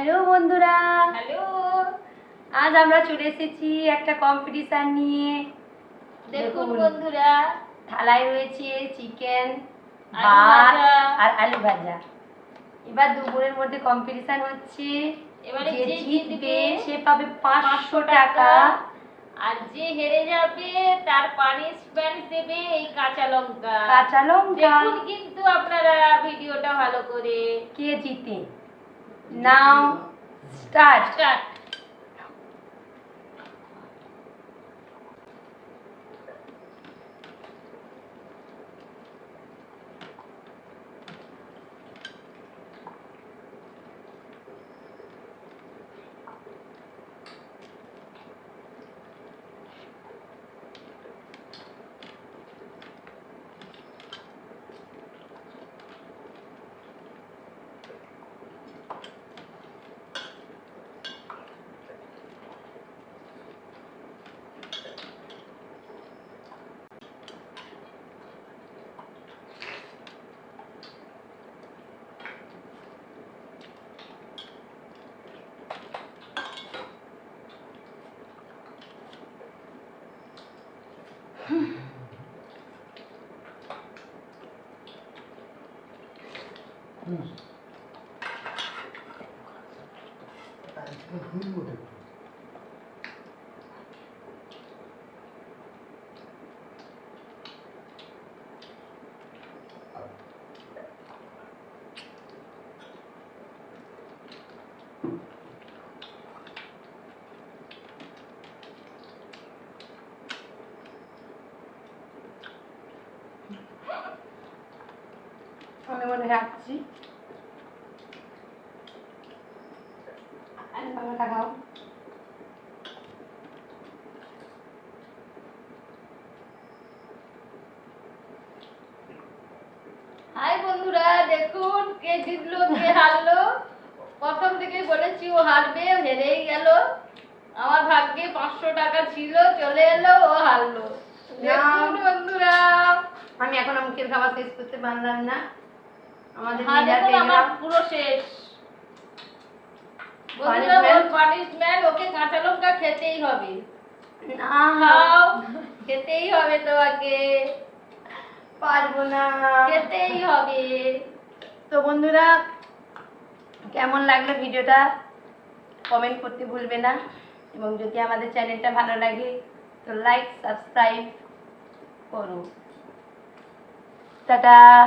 Hello বন্ধুরা। Hello. আজ আমরা চলে এসেছি একটা কম্পিটিশন নিয়ে। দেখুন। বন্ধুরা। থালায় রয়েছে চিকেন ভাত আর আলু ভাজা। এবার দুপুরের মধ্যে কম্পিটিশন হচ্ছে। এবারে যে জিতবে সে পাবে পাঁচশো টাকা। আর যে হেরে যাবে তার পানিশমেন্ট দেবে এই কাঁচা লঙ্কা। কাঁচা লঙ্কা। দেখুন কিন্তু আপনারা ভিডিওটা ভালো করে। কে জিতে? Now start. Start. 음. 아, 그거 흐르거든. মনে মনে রাখছি। হাই বন্ধুরা দেখুন কে জিতলো কে হারলো। প্রথম থেকে বলেছি ও হারবে হেরেই গেল। আমার ভাগ্যে পাঁচশো টাকা ছিল চলে এলো ও হারলো। দেখুন বন্ধুরা। আমি এখন মুখের খাবার শেষ করতে পারলাম না। আমাদের হ্যাঁ আমার। পুরো শেষ। পানিশমেন্ট ওকে কাঁচা লঙ্কা খেতেই হবে। না। খাও খেতেই হবে তোমাকে। পারব না। খেতেই হবে। তো বন্ধুরা কেমন লাগল ভিডিওটা? কমেন্ট করতে ভুলবে না। এবং যদি আমাদের চ্যানেলটা ভালো লাগে তো লাইক সাবস্ক্রাইব করো। টাটা।